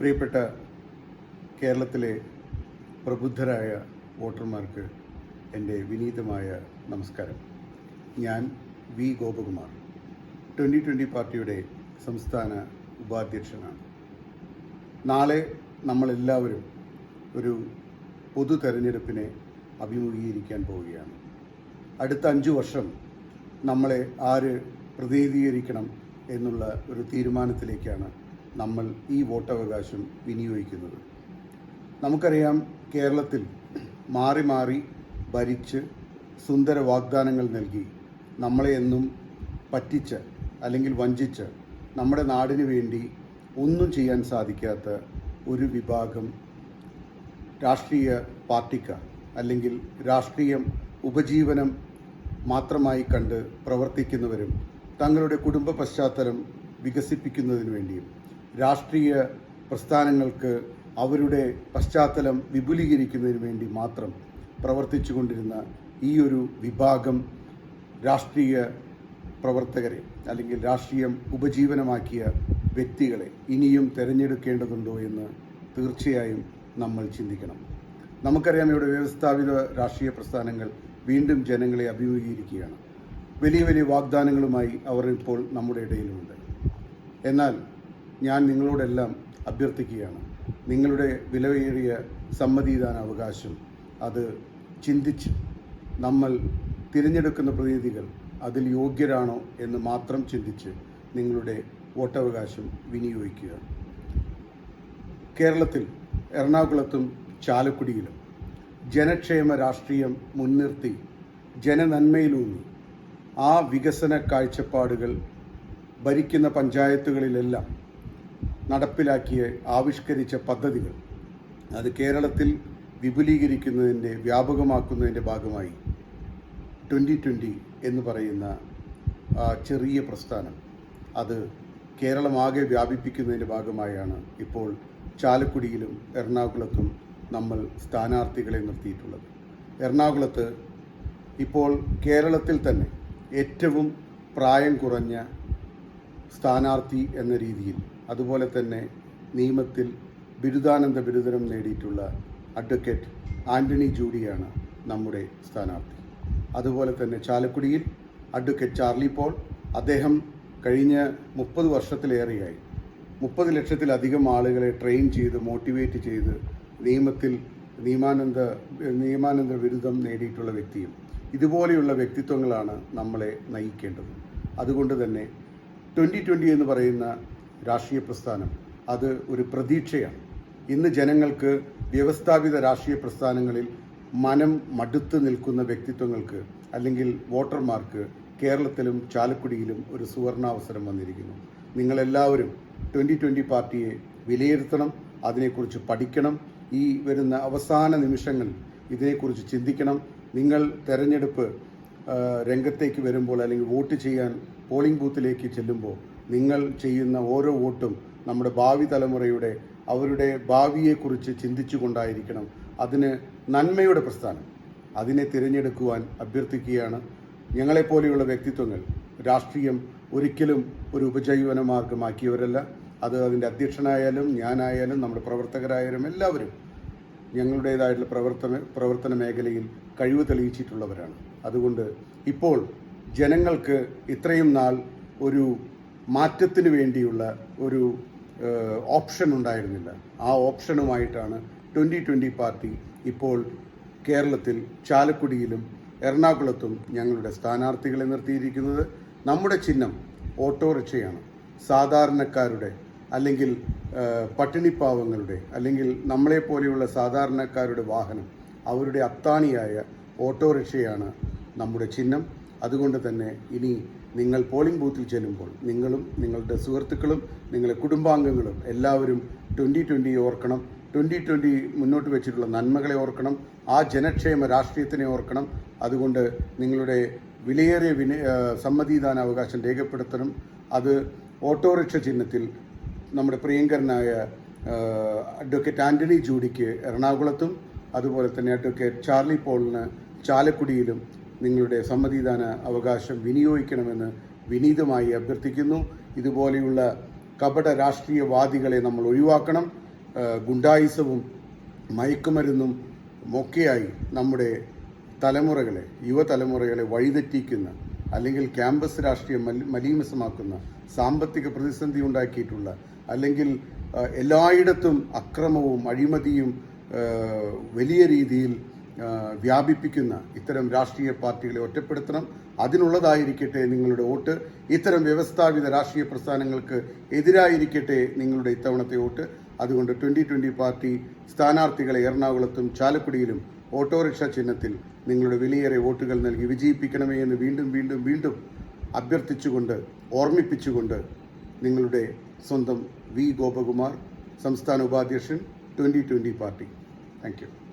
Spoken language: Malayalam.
പ്രിയപ്പെട്ട കേരളത്തിലെ പ്രബുദ്ധരായ വോട്ടർമാർക്ക് എന്റെ വിനീതമായ നമസ്കാരം. ഞാൻ വി ഗോപകുമാർ. ട്വന്റി ട്വന്റി പാർട്ടിയുടെ സംസ്ഥാന ഉപാധ്യക്ഷനാണ്. നാളെ നമ്മളെല്ലാവരും ഒരു പൊതു തെരഞ്ഞെടുപ്പിനെ അഭിമുഖീകരിക്കാൻ പോവുകയാണ്. അടുത്ത അഞ്ച് വർഷം നമ്മളെ ആര് പ്രതിനിധീകരിക്കണം എന്നുള്ള ഒരു തീരുമാനത്തിലേക്കാണ് നമ്മൾ ഈ വോട്ടവകാശം വിനിയോഗിക്കുന്നത്. നമുക്കറിയാം കേരളത്തിൽ മാറി മാറി ഭരിച്ച് സുന്ദര വാഗ്ദാനങ്ങൾ നൽകി നമ്മളെ എന്നും പറ്റിച്ച് അല്ലെങ്കിൽ വഞ്ചിച്ച് നമ്മുടെ നാടിനു വേണ്ടി ഒന്നും ചെയ്യാൻ സാധിക്കാത്ത ഒരു വിഭാഗം രാഷ്ട്രീയ പാർട്ടിക്കാർ അല്ലെങ്കിൽ രാഷ്ട്രീയം ഉപജീവനം മാത്രമായി കണ്ട് പ്രവർത്തിക്കുന്നവരും തങ്ങളുടെ കുടുംബ പശ്ചാത്തലം വികസിപ്പിക്കുന്നതിന് വേണ്ടിയും രാഷ്ട്രീയ പ്രസ്ഥാനങ്ങൾക്ക് അവരുടെ പശ്ചാത്തലം വിപുലീകരിക്കുന്നതിന് വേണ്ടി മാത്രം പ്രവർത്തിച്ചു കൊണ്ടിരുന്ന ഈ ഒരു വിഭാഗം രാഷ്ട്രീയ പ്രവർത്തകരെ അല്ലെങ്കിൽ രാഷ്ട്രീയം ഉപജീവനമാക്കിയ വ്യക്തികളെ ഇനിയും തിരഞ്ഞെടുക്കേണ്ടതുണ്ടോ എന്ന് തീർച്ചയായും നമ്മൾ ചിന്തിക്കണം. നമുക്കറിയാം ഇവിടെ വ്യവസ്ഥാപിത രാഷ്ട്രീയ പ്രസ്ഥാനങ്ങൾ വീണ്ടും ജനങ്ങളെ അഭിമുഖീകരിക്കുകയാണ്. വലിയ വലിയ വാഗ്ദാനങ്ങളുമായി അവർ ഇപ്പോൾ നമ്മുടെ ഇടയിലുണ്ട് എന്നാൽ ഞാൻ നിങ്ങളോടെല്ലാം അഭ്യർത്ഥിക്കുകയാണ്. നിങ്ങളുടെ വിലയേറിയ സമ്മതിദാന അവകാശം അത് ചിന്തിച്ച് നമ്മൾ തിരഞ്ഞെടുക്കുന്ന പ്രതിനിധികൾ അതിൽ യോഗ്യരാണോ എന്ന് മാത്രം ചിന്തിച്ച് നിങ്ങളുടെ വോട്ടവകാശം വിനിയോഗിക്കുക. കേരളത്തിൽ എറണാകുളത്തും ചാലക്കുടിയിലും ജനക്ഷേമ രാഷ്ട്രീയം മുൻനിർത്തി ജനനന്മയിലൂന്നി ആ വികസന കാഴ്ചപ്പാടുകൾ ഭരിക്കുന്ന പഞ്ചായത്തുകളിലെല്ലാം നടപ്പിലാക്കിയ ആവിഷ്കരിച്ച പദ്ധതികൾ. അത് കേരളത്തിൽ വിപുലീകരിക്കുന്നതിന്റെ വ്യാപകമാക്കുന്നതിന്റെ ഭാഗമായി ട്വന്റി ട്വന്റി എന്ന് പറയുന്ന ചെറിയ പ്രസ്ഥാനം. അത് കേരളമാകെ വ്യാപിപ്പിക്കുന്നതിന്റെ ഭാഗമായാണ് ഇപ്പോൾ ചാലക്കുടിയിലും എറണാകുളത്തും നമ്മൾ സ്ഥാനാർത്ഥികളെ നിർത്തിയിട്ടുള്ളത്. എറണാകുളത്ത് ഇപ്പോൾ കേരളത്തിൽ തന്നെ ഏറ്റവും പ്രായം കുറഞ്ഞ സ്ഥാനാർത്ഥി എന്ന രീതിയിൽ അതുപോലെ തന്നെ നിയമത്തിൽ ബിരുദാനന്ദ ബിരുദനം നേടിയിട്ടുള്ള അഡ്വക്കേറ്റ് ആന്റണി ജൂഡിയാണ് നമ്മുടെ സ്ഥാനാർത്ഥി. അതുപോലെ തന്നെ ചാലക്കുടിയിൽ അഡ്വക്കേറ്റ് ചാർലി പോൾ അദ്ദേഹം കഴിഞ്ഞ മുപ്പത് വർഷത്തിലേറെയായി. മുപ്പത് ലക്ഷത്തിലധികം ആളുകളെ ട്രെയിൻ ചെയ്ത് മോട്ടിവേറ്റ് ചെയ്ത് നിയമത്തിൽ നിയമാനന്ദ നിയമാനന്ദ ബിരുദം നേടിയിട്ടുള്ള വ്യക്തിയും. ഇതുപോലെയുള്ള വ്യക്തിത്വങ്ങളാണ് നമ്മളെ നയിക്കേണ്ടത്. അതുകൊണ്ട് തന്നെ ട്വന്റി ട്വന്റി എന്ന് പറയുന്ന രാഷ്ട്രീയ പ്രസ്ഥാനം. അത് ഒരു പ്രതീക്ഷയാണ്. ഇന്ന് ജനങ്ങൾക്ക് വ്യവസ്ഥാപിത രാഷ്ട്രീയ പ്രസ്ഥാനങ്ങളിൽ മനം മടുത്ത് നിൽക്കുന്ന വ്യക്തിത്വങ്ങൾക്ക് അല്ലെങ്കിൽ വോട്ടർമാർക്ക് കേരളത്തിലും ചാലക്കുടിയിലും ഒരു സുവർണാവസരം വന്നിരിക്കുന്നു. നിങ്ങളെല്ലാവരും ട്വന്റി ട്വന്റി പാർട്ടിയെ വിലയിരുത്തണം അതിനെക്കുറിച്ച് പഠിക്കണം. ഈ വരുന്ന അവസാന നിമിഷങ്ങൾ ഇതിനെക്കുറിച്ച് ചിന്തിക്കണം. നിങ്ങൾ തെരഞ്ഞെടുപ്പ് രംഗത്തേക്ക് വരുമ്പോൾ അല്ലെങ്കിൽ വോട്ട് ചെയ്യാൻ പോളിംഗ് ബൂത്തിലേക്ക് ചെല്ലുമ്പോൾ നിങ്ങൾ ചെയ്യുന്ന ഓരോ വോട്ടും നമ്മുടെ ഭാവി തലമുറയുടെ അവരുടെ ഭാവിയെക്കുറിച്ച് ചിന്തിച്ചുകൊണ്ടായിരിക്കണം അതിന് നന്മയുടെ പ്രസ്ഥാനം. അതിനെ തിരഞ്ഞെടുക്കുവാൻ അഭ്യർത്ഥിക്കുകയാണ് ഞങ്ങളെപ്പോലെയുള്ള വ്യക്തിത്വങ്ങൾ. രാഷ്ട്രീയം ഒരിക്കലും ഒരു ഉപജീവന മാർഗമാക്കിയവരല്ല. അത് അതിന്റെ അധ്യക്ഷനായാലും ഞാനായാലും നമ്മുടെ പ്രവർത്തകരായാലും എല്ലാവരും ഞങ്ങളുടേതായിട്ടുള്ള പ്രവർത്തന പ്രവർത്തന മേഖലയിൽ കഴിവ് തെളിയിച്ചിട്ടുള്ളവരാണ്. അതുകൊണ്ട് ഇപ്പോൾ ജനങ്ങൾക്ക് ഇത്രയും നാൾ ഒരു മാറ്റത്തിന് വേണ്ടിയുള്ള ഒരു ഓപ്ഷൻ ഉണ്ടായിരുന്നില്ല. ആ ഓപ്ഷനുമായിട്ടാണ് ട്വന്റി ട്വന്റി പാർട്ടി ഇപ്പോൾ കേരളത്തിൽ ചാലക്കുടിയിലും എറണാകുളത്തും ഞങ്ങളുടെ സ്ഥാനാർത്ഥികളെ നിർത്തിയിരിക്കുന്നത്. നമ്മുടെ ചിഹ്നം ഓട്ടോറിക്ഷയാണ്. സാധാരണക്കാരുടെ അല്ലെങ്കിൽ പട്ടിണിപ്പാവങ്ങളുടെ അല്ലെങ്കിൽ നമ്മളെപ്പോലെയുള്ള സാധാരണക്കാരുടെ വാഹനം അവരുടെ അത്താണിയായ ഓട്ടോറിക്ഷയാണ് നമ്മുടെ ചിഹ്നം. അതുകൊണ്ട് തന്നെ ഇനി നിങ്ങൾ പോളിംഗ് ബൂത്തിൽ ചെല്ലുമ്പോൾ നിങ്ങളും നിങ്ങളുടെ സുഹൃത്തുക്കളും നിങ്ങളുടെ കുടുംബാംഗങ്ങളും എല്ലാവരും ട്വന്റി ട്വന്റി ഓർക്കണം. ട്വന്റി ട്വന്റി മുന്നോട്ട് വെച്ചിട്ടുള്ള നന്മകളെ ഓർക്കണം. ആ ജനക്ഷേമ രാഷ്ട്രീയത്തിനെ ഓർക്കണം. അതുകൊണ്ട് നിങ്ങളുടെ വിലയേറിയ വിന സമ്മതിദാന അവകാശം രേഖപ്പെടുത്തണം. അത് ഓട്ടോറിക്ഷ ചിഹ്നത്തിൽ നമ്മുടെ പ്രിയങ്കരനായ അഡ്വക്കേറ്റ് ആന്റണി ജൂഡിക്ക് എറണാകുളത്തും അതുപോലെ തന്നെ അഡ്വക്കേറ്റ് ചാർലി പോളിന് ചാലക്കുടിയിലും നിങ്ങളുടെ സമ്മതിദാന അവകാശം വിനിയോഗിക്കണമെന്ന് വിനീതമായി അഭ്യർത്ഥിക്കുന്നു. ഇതുപോലെയുള്ള കപട രാഷ്ട്രീയവാദികളെ നമ്മൾ ഒഴിവാക്കണം. ഗുണ്ടായുസവും മയക്കുമരുന്നും ഒക്കെയായി നമ്മുടെ തലമുറകളെ യുവതലമുറകളെ വഴിതെറ്റിക്കുന്ന അല്ലെങ്കിൽ ക്യാമ്പസ് രാഷ്ട്രീയം മലി മലീമസമാക്കുന്ന സാമ്പത്തിക പ്രതിസന്ധി ഉണ്ടാക്കിയിട്ടുള്ള അല്ലെങ്കിൽ എല്ലായിടത്തും അക്രമവും അഴിമതിയും വലിയ രീതിയിൽ വ്യാപിപ്പിക്കുന്ന ഇത്തരം രാഷ്ട്രീയ പാർട്ടികളെ ഒറ്റപ്പെടുത്തണം. അതിനുള്ളതായിരിക്കട്ടെ നിങ്ങളുടെ വോട്ട്. ഇത്തരം വ്യവസ്ഥാപിത രാഷ്ട്രീയ പ്രസ്ഥാനങ്ങൾക്ക് എതിരായിരിക്കട്ടെ നിങ്ങളുടെ ഇത്തവണത്തെ വോട്ട്. അതുകൊണ്ട് ട്വന്റി ട്വന്റി പാർട്ടി സ്ഥാനാർത്ഥികളെ എറണാകുളത്തും ചാലക്കുടിയിലും ഓട്ടോറിക്ഷ ചിഹ്നത്തിൽ നിങ്ങളുടെ വിലയേറെ വോട്ടുകൾ നൽകി വിജയിപ്പിക്കണമേ എന്ന് വീണ്ടും വീണ്ടും വീണ്ടും അഭ്യർത്ഥിച്ചുകൊണ്ട് ഓർമ്മിപ്പിച്ചുകൊണ്ട് നിങ്ങളുടെ സ്വന്തം വി ഗോപകുമാർ സംസ്ഥാന ഉപാധ്യക്ഷൻ ട്വന്റി ട്വന്റി പാർട്ടി. താങ്ക്